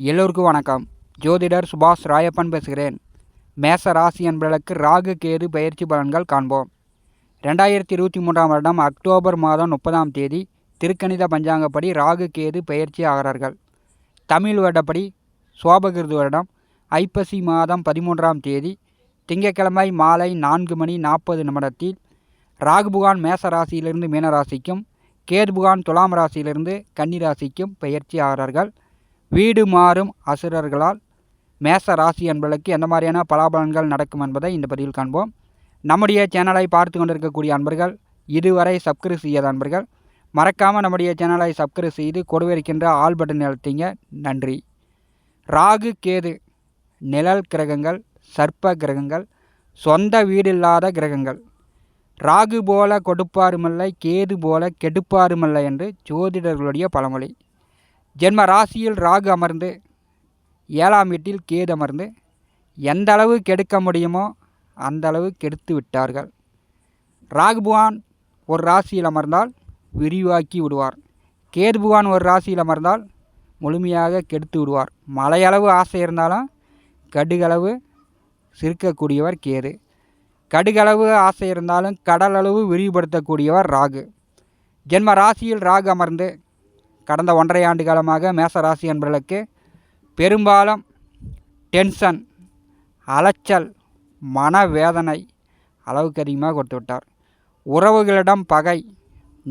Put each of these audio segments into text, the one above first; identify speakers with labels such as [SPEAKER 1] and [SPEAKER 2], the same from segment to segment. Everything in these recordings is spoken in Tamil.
[SPEAKER 1] எல்லோருக்கும் வணக்கம். ஜோதிடர் சுபாஷ் ராயப்பன் பேசுகிறேன். மேச ராசி என்பதற்கு ராகு கேது பயிற்சி பலன்கள் காண்போம். ரெண்டாயிரத்தி இருபத்தி மூன்றாம் வருடம் அக்டோபர் மாதம் முப்பதாம் தேதி திருக்கணித பஞ்சாங்கப்படி ராகு கேது பயிற்சி ஆகிறார்கள். தமிழ் வருடப்படி சோபகிருது வருடம் ஐப்பசி மாதம் பதிமூன்றாம் தேதி திங்கட்கிழமை மாலை நான்கு மணி நாற்பது நிமிடத்தில் ராகுபுகான் மேச ராசியிலிருந்து மீனராசிக்கும் கேதுபுகான் துலாம் ராசியிலிருந்து கன்னி ராசிக்கும் பயிற்சி ஆகிறார்கள். வீடு மாறும் அசுரர்களால் மேச ராசி என்பதற்கு எந்த மாதிரியான பலாபலன்கள் நடக்கும் என்பதை இந்த பதிவில் காண்போம். நம்முடைய சேனலை பார்த்து கொண்டிருக்கக்கூடிய அன்பர்கள் இதுவரை சப்ஸ்கிரைப் செய்யாத அன்பர்கள் மறக்காமல் நம்முடைய சேனலை சப்ஸ்கிரைப் செய்து கொடுவிருக்கின்ற ஆல் பட்டன் நிறுத்திங்க நன்றி. ராகு கேது நிழல் கிரகங்கள் சர்ப்ப கிரகங்கள் சொந்த வீடு இல்லாத கிரகங்கள். ராகு போல கொடுப்பாருமில்லை கேது போல கெடுப்பாருமில்லை என்று ஜோதிடர்களுடைய பழமொழி. ஜென்ம ராசியில் ராகு அமர்ந்து ஏழாம் வீட்டில் கேது அமர்ந்து எந்த அளவு கெடுக்க முடியுமோ அந்த அளவு கெடுத்து விட்டார்கள். ராகு புவான் ஒரு ராசியில் அமர்ந்தால் விரிவாக்கி விடுவார். கேது புகான் ஒரு ராசியில் அமர்ந்தால் முழுமையாக கெடுத்து விடுவார். மலையளவு ஆசை இருந்தாலும் கடுகளவு சிரிக்கக்கூடியவர் கேது. கடுகளவு ஆசை இருந்தாலும் கடலளவு விரிவுபடுத்தக்கூடியவர் ராகு. ஜென்ம ராசியில் ராகு அமர்ந்து கடந்த ஒன்றரை ஆண்டு காலமாக மேச ராசி என்பவர்களுக்கு பெரும்பாலும் டென்ஷன் அலைச்சல் மனவேதனை அளவுக்கு அதிகமாக கொடுத்து விட்டார். உறவுகளிடம் பகை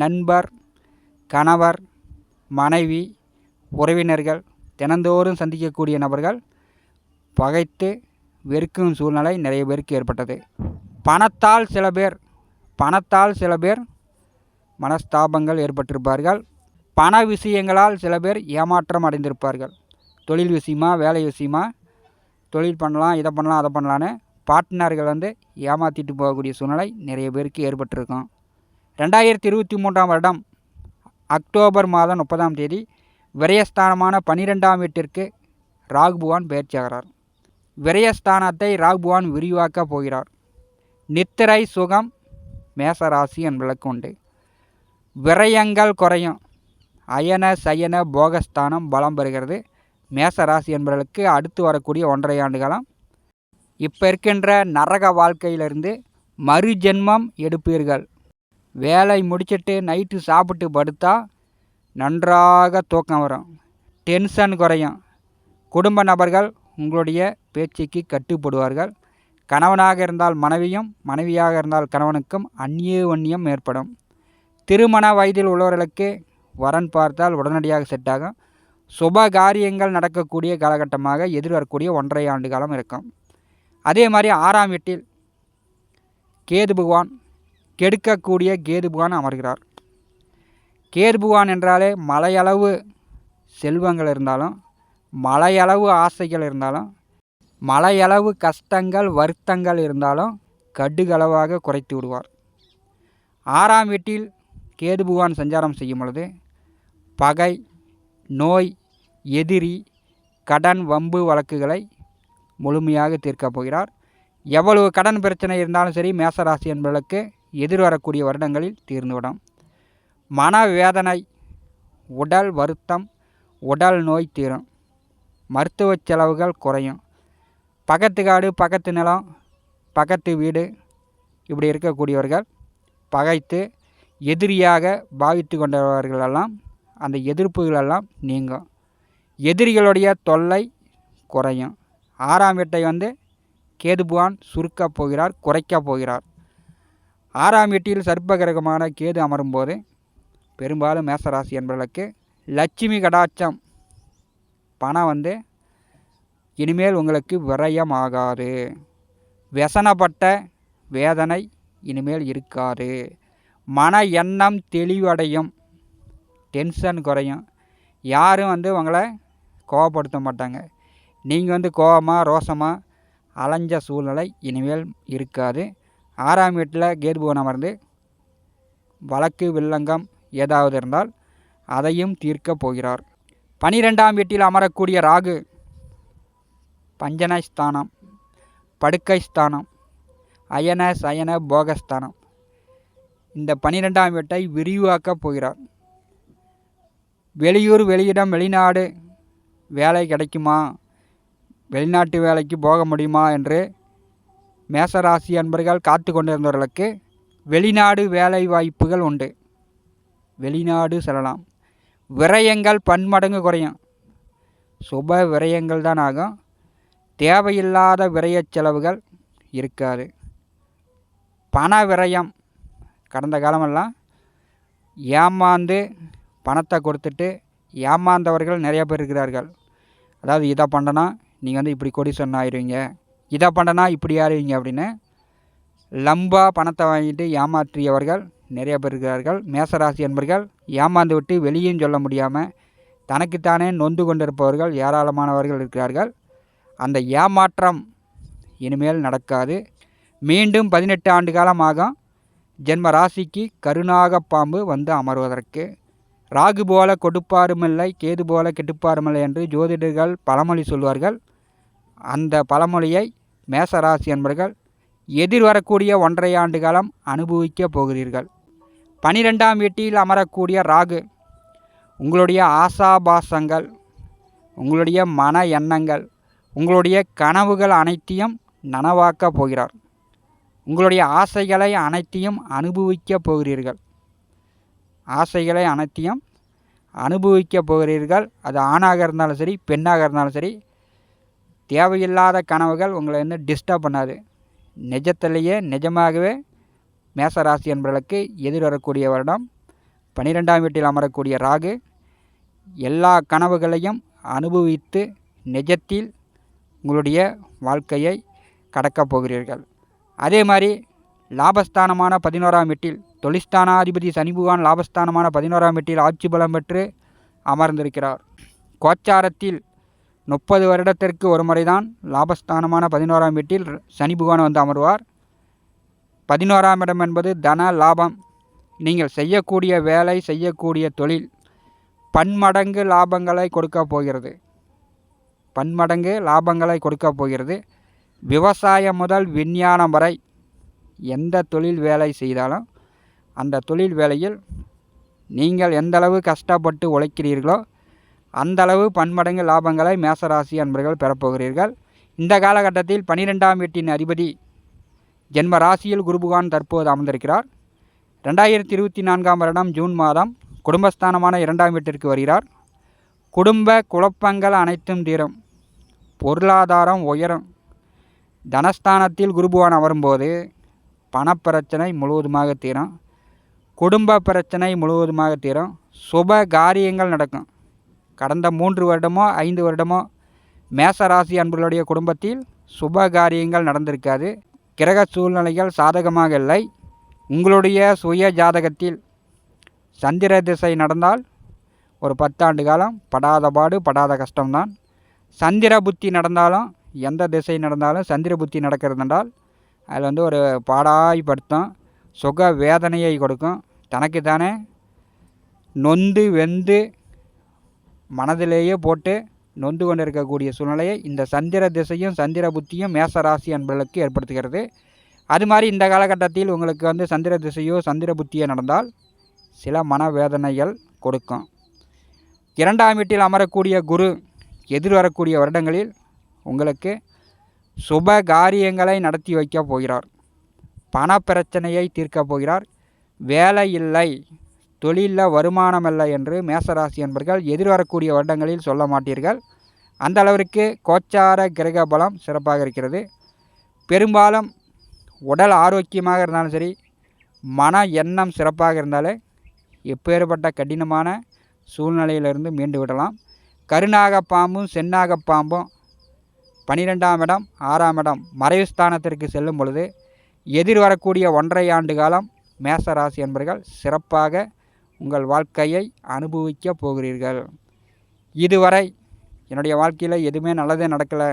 [SPEAKER 1] நண்பர் கணவர் மனைவி உறவினர்கள் தினந்தோறும் சந்திக்கக்கூடிய நபர்கள் பகைத்து வெறுக்கும் சூழ்நிலை நிறைய பேருக்கு ஏற்பட்டது. பணத்தால் சில பேர் பணத்தால் சில பேர் மனஸ்தாபங்கள் ஏற்பட்டிருப்பார்கள். பண விஷயங்களால் சில பேர் ஏமாற்றம் அடைந்திருப்பார்கள். தொழில் விஷயமா வேலை விஷயமா தொழில் பண்ணலாம் இதை பண்ணலாம் அதை பண்ணலான்னு பார்ட்னர்கள் வந்து ஏமாற்றிட்டு போகக்கூடிய சூழ்நிலை நிறைய பேருக்கு ஏற்பட்டிருக்கும். ரெண்டாயிரத்தி இருபத்தி மூன்றாம் வருடம் அக்டோபர் மாதம் முப்பதாம் தேதி விரயஸ்தானமான பனிரெண்டாம் வீட்டிற்கு ராகுபுவான் பயிற்சியாகிறார் விரயஸ்தானத்தை ராகுபுவான் விரிவாக்கப் போகிறார். நித்திரை சுகம் மேசராசி என்பதற்கு உண்டு. விரயங்கள் குறையும். அயன சயன போகஸ்தானம் பலம் பெறுகிறது. மேச ராசி என்பவர்களுக்கு அடுத்து வரக்கூடிய ஒன்றரை ஆண்டு காலம். இப்போ இருக்கின்ற நரக வாழ்க்கையிலிருந்து மறு ஜென்மம் எடுப்பீர்கள். வேலை முடிச்சிட்டு நைட்டு சாப்பிட்டு படுத்தா நன்றாக தூக்கம் வரும். டென்ஷன் குறையும். குடும்ப நபர்கள் உங்களுடைய பேச்சுக்கு கட்டுப்படுவார்கள். கணவனாக இருந்தால் மனைவியும் மனைவியாக இருந்தால் கணவனுக்கும் அந்நிய அந்நியவன்யம் ஏற்படும். திருமண வயதில் உள்ளவர்களுக்கு வரன் பார்த்தால் உடனடியாக செட் ஆகும். சுப காரியங்கள் நடக்கக்கூடிய காலகட்டமாக எதிர்வரக்கூடிய ஒன்றரை ஆண்டு காலம் இருக்கும். அதே மாதிரி ஆறாம் வீட்டில் கேது பகவான் கெடுக்கக்கூடிய கேது பகவான் அமர்கிறார். கேது பகவான் என்றாலே மலையளவு செல்வங்கள் இருந்தாலும் மலையளவு ஆசைகள் இருந்தாலும் மலையளவு கஷ்டங்கள் வருத்தங்கள் இருந்தாலும் கடுகளவாக குறைத்து விடுவார். ஆறாம் வீட்டில் கேது பகவான் சஞ்சாரம் செய்யும் பொழுது பகை நோய் எதிரி கடன் வம்பு வழக்குகளை முழுமையாக தீர்க்கப் போகிறார். எவ்வளவு கடன் பிரச்சனை இருந்தாலும் சரி மேசராசி என்பவர்களுக்கு எதிர்வரக்கூடிய வருடங்களில் தீர்ந்துவிடும். மனவேதனை உடல் வருத்தம் உடல் நோய் தீரும். மருத்துவ செலவுகள் குறையும். பக்கத்து காடு பக்கத்து நிலம் பக்கத்து வீடு இப்படி இருக்கக்கூடியவர்கள் பகைத்து எதிரியாக பாவித்து கொண்டவர்களெல்லாம் அந்த எதிர்ப்புகளெல்லாம் நீங்கும். எதிரிகளுடைய தொல்லை குறையும். ஆறாம் வீட்டை வந்து கேதுபுவான் சுருக்கப் போகிறார் குறைக்கப் போகிறார். ஆறாம் வீட்டில் சர்ப்பகிரகமான கேது அமரும்போது பெரும்பாலும் மேசராசி என்பவர்களுக்கு லட்சுமி கடாட்சம் பணம் வந்து இனிமேல் உங்களுக்கு விரயமாகாது. व्यசனப்பட்ட வேதனை இனிமேல் இருக்காது. மன எண்ணம் தெளிவடையும். டென்ஷன் குறையும். யாரும் வந்து உங்களை கோவப்படுத்த மாட்டாங்க. நீங்கள் வந்து கோவமாக ரோசமாக அலைஞ்ச சூழ்நிலை இனிமேல் இருக்காது. ஆறாம் வீட்டில் கேதுபவன் அமர்ந்து வழக்கு வில்லங்கம் ஏதாவது இருந்தால் அதையும் தீர்க்கப் போகிறார். பனிரெண்டாம் வீட்டில் அமரக்கூடிய ராகு பஞ்சன ஸ்தானம் படுக்கை ஸ்தானம் அயன சயன போகஸ்தானம். இந்த பனிரெண்டாம் வீட்டை விரிவாக்கப் போகிறார். வெளியூர் வெளியிடம் வெளிநாடு வேலை கிடைக்குமா? வெளிநாட்டு வேலைக்கு போக முடியுமா? என்று மேசராசி அன்பர்கள் காத்து கொண்டிருந்தவர்களுக்கு வெளிநாடு வேலை வாய்ப்புகள் உண்டு. வெளிநாடு செல்லலாம். விரயங்கள் பன்மடங்கு குறையும். சுப விரயங்கள் தான் ஆகும். தேவையில்லாத விரயச் செலவுகள் இருக்காது. பண விரயம் கடந்த காலமெல்லாம் ஏமாந்து பணத்தை கொடுத்துட்டு ஏமாந்தவர்கள் நிறைய பேர் இருக்கிறார்கள். அதாவது இதை பண்ணனா நீங்கள் வந்து இப்படி கொடிசன் ஆயிடுவீங்க இதை பண்ணனா இப்படி ஆயிடுவீங்க அப்படின்னு லம்பா பணத்தை வாங்கிட்டு ஏமாற்றியவர்கள் நிறைய பேர் இருக்கிறார்கள். மேசராசி என்பர்கள் ஏமாந்து விட்டு வெளியும் சொல்ல முடியாமல் தனக்குத்தானே நொந்து கொண்டிருப்பவர்கள் ஏராளமானவர்கள் இருக்கிறார்கள். அந்த ஏமாற்றம் இனிமேல் நடக்காது. மீண்டும் பதினெட்டு ஆண்டு காலமாகும் ஜென்ம ராசிக்கு கருணாக பாம்பு வந்து அமர்வதற்கு. ராகு போல கொடுப்பாருமில்லை கேது போல கெட்டுப்பாருமில்லை என்று ஜோதிடர்கள் பழமொழி சொல்வார்கள். அந்த பழமொழியை மேசராசி என்பர்கள் எதிர்வரக்கூடிய ஒன்றரை ஆண்டு காலம் அனுபவிக்கப் போகிறீர்கள். பனிரெண்டாம் வீட்டில் அமரக்கூடிய ராகு உங்களுடைய ஆசாபாசங்கள் உங்களுடைய மன எண்ணங்கள் உங்களுடைய கனவுகள் அனைத்தையும் நனவாக்கப் போகிறார். உங்களுடைய ஆசைகளை அனைத்தையும் அனுபவிக்கப் போகிறீர்கள். ஆசைகளை அனைத்தையும் அனுபவிக்கப் போகிறீர்கள். அது ஆணாக இருந்தாலும் சரி பெண்ணாக இருந்தாலும் சரி தேவையில்லாத கனவுகள் உங்களை வந்து டிஸ்டர்ப் பண்ணாது. நிஜத்திலேயே நிஜமாகவே மேசராசி என்பவர்களுக்கு எதிர்வரக்கூடிய வருடம் பன்னிரெண்டாம் வீட்டில் அமரக்கூடிய ராகு எல்லா கனவுகளையும் அனுபவித்து நிஜத்தில் உங்களுடைய வாழ்க்கையை கடக்கப் போகிறீர்கள். அதே மாதிரி லாபஸ்தானமான பதினோராம் வீட்டில் தொழிஸ்தானாதிபதி சனி லாபஸ்தானமான பதினோராம் வீட்டில் ஆட்சி பலம் பெற்று அமர்ந்திருக்கிறார். கோச்சாரத்தில் முப்பது வருடத்திற்கு ஒரு முறைதான் லாபஸ்தானமான பதினோராம் வீட்டில் சனி பகவான் வந்து அமர்வார். பதினோராம் இடம் என்பது தன லாபம். நீங்கள் செய்யக்கூடிய வேலை செய்யக்கூடிய தொழில் பன்மடங்கு லாபங்களை கொடுக்க போகிறது. பன்மடங்கு லாபங்களை கொடுக்க போகிறது. விவசாயம் முதல் விஞ்ஞானம் வரை எந்த தொழில் வேலை செய்தாலும் அந்த தொழில் வேலையில் நீங்கள் எந்தளவு கஷ்டப்பட்டு உழைக்கிறீர்களோ அந்தளவு பன்மடங்கு லாபங்களை மேசராசி அன்பர்கள் பெறப்போகிறீர்கள். இந்த காலகட்டத்தில் பனிரெண்டாம் வீட்டின் அதிபதி ஜென்ம ராசியில் குருபுகான் தற்போது அமர்ந்திருக்கிறார். ரெண்டாயிரத்தி இருபத்தி நான்காம் வருடம் ஜூன் மாதம் குடும்பஸ்தானமான இரண்டாம் வீட்டிற்கு வருகிறார். குடும்ப குழப்பங்கள் அனைத்தும் தீரும். பொருளாதாரம் உயரும். தனஸ்தானத்தில் குருபுவான் வரும்போது பணப்பிரச்சனை முழுவதுமாக தீரும். குடும்ப பிரச்சனை முழுவதுமாக தீரும். சுப காரியங்கள் நடக்கும். கடந்த மூன்று வருடமோ ஐந்து வருடமோ மேசராசி அன்பர்களுடைய குடும்பத்தில் சுப காரியங்கள் நடந்திருக்காது. கிரக சூழ்நிலைகள் சாதகமாக இல்லை. உங்களுடைய சுய ஜாதகத்தில் சந்திர திசை நடந்தால் ஒரு பத்தாண்டு காலம் படாத பாடு படாத கஷ்டம்தான். சந்திர புத்தி நடந்தாலும் எந்த திசை நடந்தாலும் சந்திர புத்தி நடக்கிறதுனால் அதில் வந்து ஒரு பாடாய்படுத்தும் சுக வேதனையை கொடுக்கும். தனக்கு தானே நொந்து வெந்து மனதிலேயே போட்டு நொந்து கொண்டு இருக்கக்கூடிய சூழ்நிலையை இந்த சந்திர திசையும் சந்திர புத்தியும் மேசராசி என்பதற்கு ஏற்படுத்துகிறது. அது மாதிரி இந்த காலகட்டத்தில் உங்களுக்கு வந்து சந்திர திசையோ சந்திர புத்தியோ நடந்தால் சில மனவேதனைகள் கொடுக்கும். இரண்டாம் வீட்டில் அமரக்கூடிய குரு எதிர்வரக்கூடிய வருடங்களில் உங்களுக்கு சுப காரியங்களை நடத்தி வைக்கப் போகிறார். பண பிரச்சனையை தீர்க்கப் போகிறார். வேலை இல்லை. தொழிலில் வருமானம் இல்லை என்று மேசராசி என்பர்கள் எதிர்வரக்கூடிய வருடங்களில் சொல்ல மாட்டீர்கள். அந்த அளவிற்கு கோச்சார கிரக பலம் சிறப்பாக இருக்கிறது. பெரும்பாலும் உடல் ஆரோக்கியமாக இருந்தாலும் சரி மன எண்ணம் சிறப்பாக இருந்தாலே எப்பேற்பட்ட கடினமான சூழ்நிலையிலிருந்து மீண்டு விடலாம். கருநாக பாம்பும் செந்நாக பாம்பும் பனிரெண்டாம் இடம் ஆறாம் இடம் மறைவு ஸ்தானத்திற்கு செல்லும் பொழுது எதிர் வரக்கூடிய ஒன்றரை ஆண்டு காலம் மேச ராசி என்பர்கள் சிறப்பாக உங்கள் வாழ்க்கையை அனுபவிக்கப் போகிறீர்கள். இதுவரை என்னுடைய வாழ்க்கையில் எதுவுமே நல்லதே நடக்கலை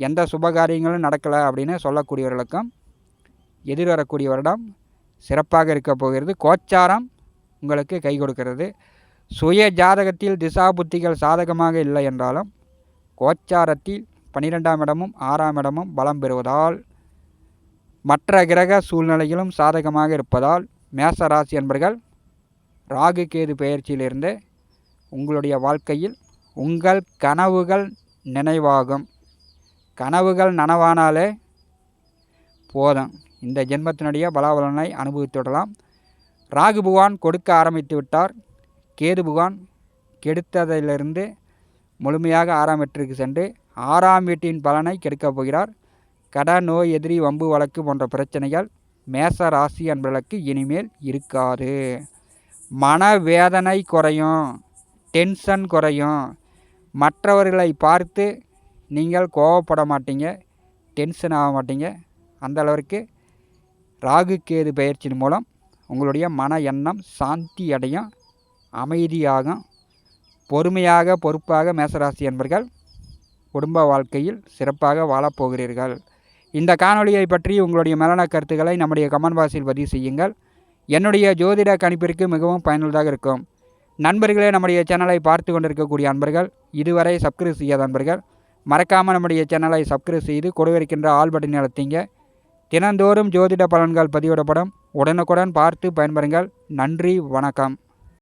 [SPEAKER 1] எந்த சுபகாரியங்களும் நடக்கலை அப்படின்னு சொல்லக்கூடியவர்களுக்கும் எதிர் வரக்கூடிய வருடம் சிறப்பாக இருக்க போகிறது. கோச்சாரம் உங்களுக்கு கை கொடுக்கிறது. சுய ஜாதகத்தில் திசா புத்திகள் சாதகமாக இல்லை என்றாலும் கோச்சாரத்தில் பன்னிரெண்டாம் இடமும் ஆறாம் இடமும் பலம் பெறுவதால் மற்ற கிரக சூழ்நிலைகளும் சாதகமாக இருப்பதால் மேச ராசி என்பர்கள் ராகு கேது பெயர்ச்சியிலிருந்து உங்களுடைய வாழ்க்கையில் உங்கள் கனவுகள் நினைவாகும். கனவுகள் நனவானாலே போதும். இந்த ஜென்மத்தினுடைய பலாபலனை அனுபவித்து விடலாம். ராகு பகவான் கொடுக்க ஆரம்பித்து விட்டார். கேது பகவான் கெடுத்ததிலிருந்து முழுமையாக ஆறாம் வெற்றிக்கு சென்று ஆறாம் வீட்டின் பலனை கெடுக்கப் போகிறார். கடன் நோய் எதிரி வம்பு வழக்கு போன்ற பிரச்சனைகள் மேச ராசி என்பதற்கு இனிமேல் இருக்காது. மனவேதனை குறையும் டென்ஷன் குறையும். மற்றவர்களை பார்த்து நீங்கள் கோவப்பட மாட்டீங்க டென்ஷன் ஆக மாட்டீங்க. அந்த அளவிற்கு ராகு கேது பயிற்சியின் மூலம் உங்களுடைய மன எண்ணம் சாந்தி அடையும் அமைதியாகும். பொறுமையாக பொறுப்பாக மேசராசி என்பர்கள் குடும்ப வாழ்க்கையில் சிறப்பாக வாழப்போகிறீர்கள் இந்த காணொலியை பற்றி உங்களுடைய மேலான கருத்துக்களை நம்முடைய கமெண்ட் பாக்ஸில் பதிவு செய்யுங்கள். என்னுடைய ஜோதிட கணிப்பிற்கு மிகவும் பயனுள்ளதாக இருக்கும். நண்பர்களே நம்முடைய சேனலை பார்த்து கொண்டிருக்கக்கூடிய அன்பர்கள் இதுவரை சப்ஸ்கிரைப் செய்யாத அன்பர்கள் மறக்காமல் நம்முடைய சேனலை சப்ஸ்கிரைப் செய்து கொடுவிருக்கின்ற ஆல் பட்டினை அழுத்திங்க. தினந்தோறும் ஜோதிட பலன்கள் பதிவிடப்படும். உடனுக்குடன் பார்த்து பயன்பெறுங்கள். நன்றி வணக்கம்.